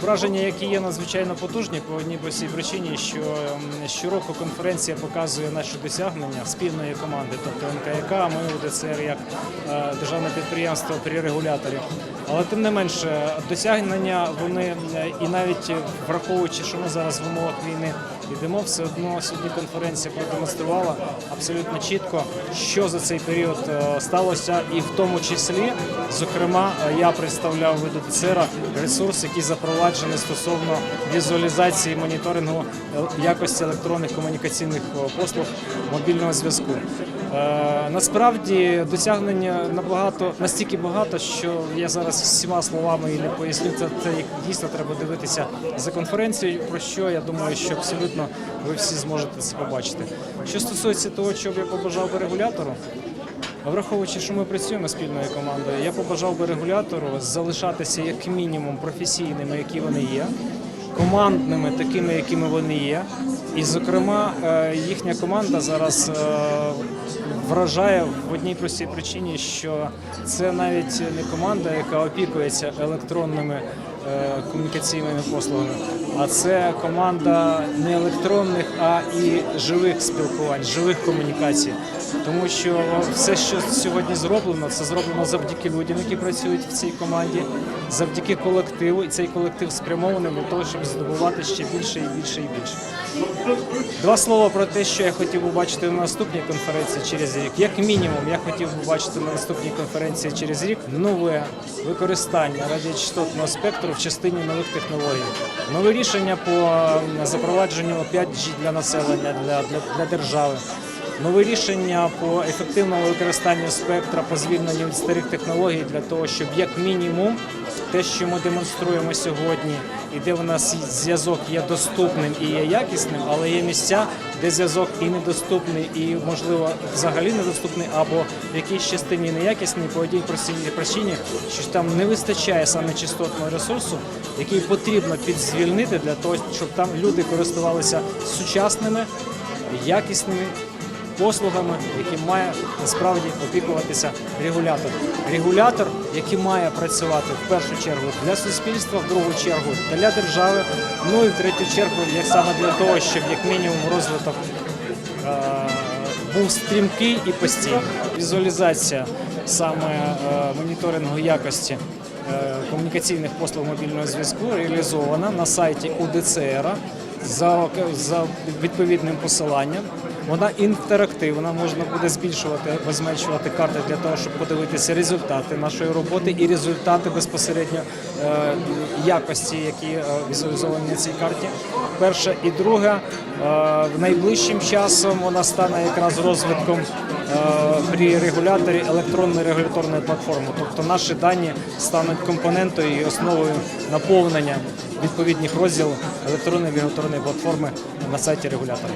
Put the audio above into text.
Враження, які є надзвичайно потужні по одній простій причині, що щороку конференція показує наші досягнення спільної команди, тобто НКК, ми УДЦР як е, державне підприємство при регуляторі. Але тим не менше, досягнення вони е, і навіть враховуючи, що ми зараз в умовах війни йдемо, все одно сьогодні конференція продемонструвала абсолютно чітко, що за цей період е, сталося, і в тому числі, зокрема, е, я представляв від УДЦР ресурс, який запроваджений стосовно візуалізації моніторингу якості електронних комунікаційних послуг мобільного зв'язку. Е, Насправді досягнення набагато настільки багато, що я зараз всіма словами і не поясню. Це, це їх дійсно треба дивитися за конференцією. Про що я думаю, що абсолютно ви всі зможете це побачити. Що стосується того, що я побажав би регулятору. Враховуючи, що ми працюємо спільною командою, я побажав би регулятору залишатися як мінімум професійними, які вони є, командними, такими, якими вони є. І, зокрема, е, їхня команда зараз е, вражає в одній простій причині, що це навіть не команда, яка опікується електронними комунікаційними послугами, а це команда не електронних, а і живих спілкувань, живих комунікацій. Тому що все, що сьогодні зроблено, це зроблено завдяки людям, які працюють в цій команді, завдяки колективу, і цей колектив спрямований для того, щоб здобувати ще більше і більше і більше. Два слова про те, що я хотів би бачити на наступній конференції через рік. Як мінімум, я хотів би бачити на наступній конференції через рік нове використання радіочастотного спектру в частині нових технологій, нові рішення по запровадженню 5G для населення, для, для, для держави. Нові рішення по ефективному використанню спектра по звільненню від старих технологій для того, щоб як мінімум те, що ми демонструємо сьогодні, і де в нас зв'язок є доступним і є якісним, але є місця, де зв'язок і недоступний, і можливо взагалі недоступний, або в якійсь частині неякісний по одній простій причині, що там не вистачає саме частотного ресурсу, який потрібно підзвільнити для того, щоб там люди користувалися сучасними, якісними послугами, які має насправді опікуватися регулятор. Регулятор, який має працювати в першу чергу для суспільства, в другу чергу для держави, ну і в третю чергу, як саме для того, щоб як мінімум розвиток е, був стрімкий і постійний. Візуалізація саме е, моніторингу якості е, комунікаційних послуг мобільного зв'язку реалізована на сайті УДЦР за, за відповідним посиланням. Вона інтерактивна, можна буде збільшувати або зменшувати карти для того, щоб подивитися результати нашої роботи і результати безпосередньо е, якості, які е, візуалізовані на цій карті. Перше і друге, е, найближчим часом вона стане якраз розвитком е, при регуляторі електронної регуляторної платформи. Тобто наші дані стануть компонентою і основою наповнення відповідних розділів електронної регуляторної платформи на сайті регулятора.